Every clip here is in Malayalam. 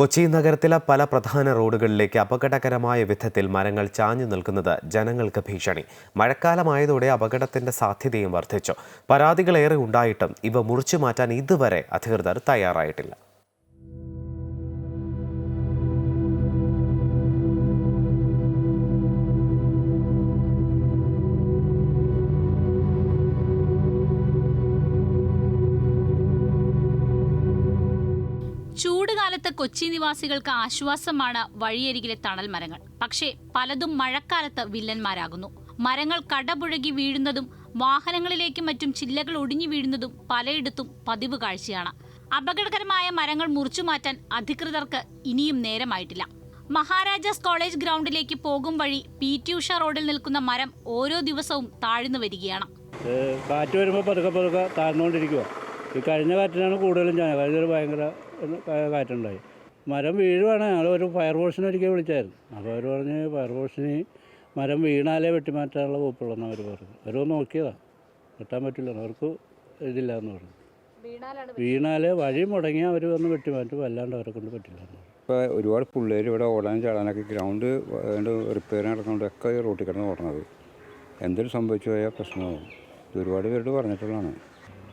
കൊച്ചി നഗരത്തിലെ പല പ്രധാന റോഡുകളിലേക്ക് അപകടകരമായ വിധത്തിൽ മരങ്ങൾ ചാഞ്ഞു നിൽക്കുന്നത് ജനങ്ങൾക്ക് ഭീഷണി. മഴക്കാലമായതോടെ അപകടത്തിന്റെ സാധ്യതയും വർദ്ധിച്ചു. പരാതികളേറെ ഉണ്ടായിട്ടും ഇവ മുറിച്ചു മാറ്റാൻ ഇതുവരെ അധികൃതർ തയ്യാറായിട്ടില്ല. കൊച്ചി നിവാസികൾക്ക് ആശ്വാസമാണ് വഴിയരികിലെ തണൽ മരങ്ങൾ. പക്ഷേ പലതും മഴക്കാലത്ത് വില്ലന്മാരാകുന്നു. മരങ്ങൾ കടപുഴകി വീഴുന്നതും വാഹനങ്ങളിലേക്കും മറ്റും ചില്ലകൾ ഒടിഞ്ഞു വീഴുന്നതും പലയിടത്തും പതിവ് കാഴ്ചയാണ്. അപകടകരമായ മരങ്ങൾ മുറിച്ചു മാറ്റാൻ അധികൃതർക്ക് ഇനിയും നേരമായിട്ടില്ല. മഹാരാജാസ് കോളേജ് ഗ്രൗണ്ടിലേക്ക് പോകും വഴി പി. ടി. ഉഷ റോഡിൽ നിൽക്കുന്ന മരം ഓരോ ദിവസവും താഴ്ന്നു വരികയാണ്. കാറ്റ് വരുമ്പോൾ പതുക്കെ പതുക്കെ താഴ്ന്നുകൊണ്ടിരിക്കുക ഈ കഴിഞ്ഞ കാറ്റിനാണ് കൂടുതലും ഞാൻ കഴിഞ്ഞൊരു ഭയങ്കര കാറ്റുണ്ടായി. മരം വീഴുവാണ്. ഞങ്ങൾ ഒരു ഫയർ ഫോഴ്സിനെ ഒരിക്കൽ വിളിച്ചായിരുന്നു. അപ്പോൾ അവർ പറഞ്ഞ് ഫയർ ഫോഴ്സിന് മരം വീണാലേ വെട്ടിമാറ്റാനുള്ള വകുപ്പുള്ളതെന്ന് അവർ പറഞ്ഞു അവർ നോക്കിയതാണ് വെട്ടാൻ പറ്റില്ല. അവർക്ക് ഇതില്ല എന്ന് പറഞ്ഞു വീണാൽ വഴി മുടങ്ങി അവർ വന്ന് വെട്ടിമാറ്റും. അല്ലാണ്ട് അവരെ കൊണ്ട് പറ്റില്ല. ഇപ്പോൾ ഒരുപാട് പിള്ളേർ ഇവിടെ ഓടാനും ചാടാനൊക്കെ ഗ്രൗണ്ട് വേണ്ട റിപ്പയർ നടക്കുന്നുണ്ട്. ഒക്കെ റോട്ടിൽ കിടന്ന് ഓടണത്. എന്തൊരു സംഭവിച്ചു പോയാൽ പ്രശ്നമാകും ഇത് ഒരുപാട് പേരോട് പറഞ്ഞിട്ടുള്ളതാണ്.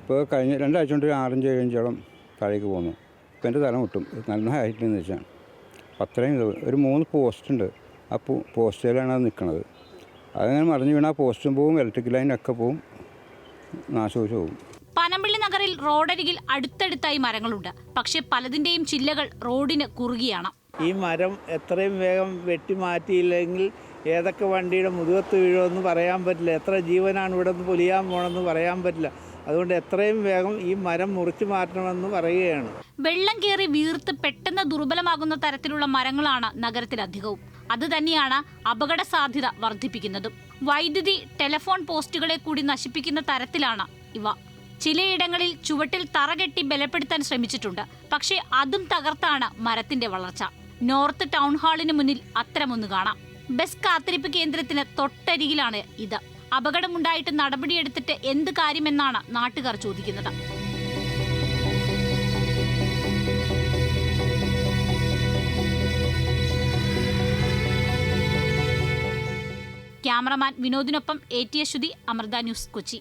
ഇപ്പോൾ കഴിഞ്ഞ രണ്ടാഴ്ച കൊണ്ട് ഒരു ആറഞ്ച് ഏഴഞ്ചോളം താഴേക്ക് പോകുന്നു ഇപ്പോൾ എന്റെ തല മുട്ടും നല്ല ഹൈറ്റിലെന്ന് വെച്ചാൽ അത്രയും ഇത് ഒരു മൂന്ന് പോസ്റ്റ് ഉണ്ട്. ആ പോ പോസ്റ്റിലാണ് അത് നിൽക്കുന്നത് അതങ്ങനെ മറിഞ്ഞ് വീണാൽ പോസ്റ്റും പോവും ഇലക്ട്രിക് ലൈനൊക്കെ പോവും നാശോച്ച് പോവും പനമ്പിള്ളി നഗറിൽ റോഡരികിൽ അടുത്തടുത്തായി മരങ്ങളുണ്ട്. പക്ഷേ പലതിന്റെയും ചില്ലകൾ റോഡിന് കുറുകിയാണ്. ഈ മരം എത്രയും വേഗം വെട്ടി മാറ്റിയില്ലെങ്കിൽ ഏതൊക്കെ വണ്ടിയുടെ മുതുകത്ത് വീഴുമെന്ന് പറയാൻ പറ്റില്ല. എത്ര ജീവനാണ് ഇവിടെ നിന്ന് പൊലിയാൻ പോകണമെന്ന് പറയാൻ പറ്റില്ല. അതുകൊണ്ട് എത്രയും വേഗം ഈ മരം മുറിച്ചു മാറ്റണമെന്ന് പറയുകയാണ്. വെള്ളം കയറി വീർത്ത് പെട്ടെന്ന് ദുർബലമാകുന്ന തരത്തിലുള്ള മരങ്ങളാണ് നഗരത്തിലധികവും. അത് തന്നെയാണ് അപകട സാധ്യത വർദ്ധിപ്പിക്കുന്നതും. വൈദ്യുതി ടെലിഫോൺ പോസ്റ്റുകളെ കൂടി നശിപ്പിക്കുന്ന തരത്തിലാണ് ഇവ. ചിലയിടങ്ങളിൽ ചുവട്ടിൽ തറകെട്ടി ബലപ്പെടുത്താൻ ശ്രമിച്ചിട്ടുണ്ട്. പക്ഷേ അതും തകർത്താണ് മരത്തിന്റെ വളർച്ച. നോർത്ത് ടൗൺ ഹാളിന് മുന്നിൽ അത്തരമൊന്ന് കാണാം. ബസ് കാത്തിരിപ്പ് കേന്ദ്രത്തിന് തൊട്ടരികിലാണ് ഇത്. അപകടമുണ്ടായിട്ട് നടപടിയെടുത്തിട്ട് എന്ത് കാര്യമെന്നാണ് നാട്ടുകാർ ചോദിക്കുന്നത്. Cameraman വിനോദിനൊപ്പം A T Aswathi Amrita news Kochi.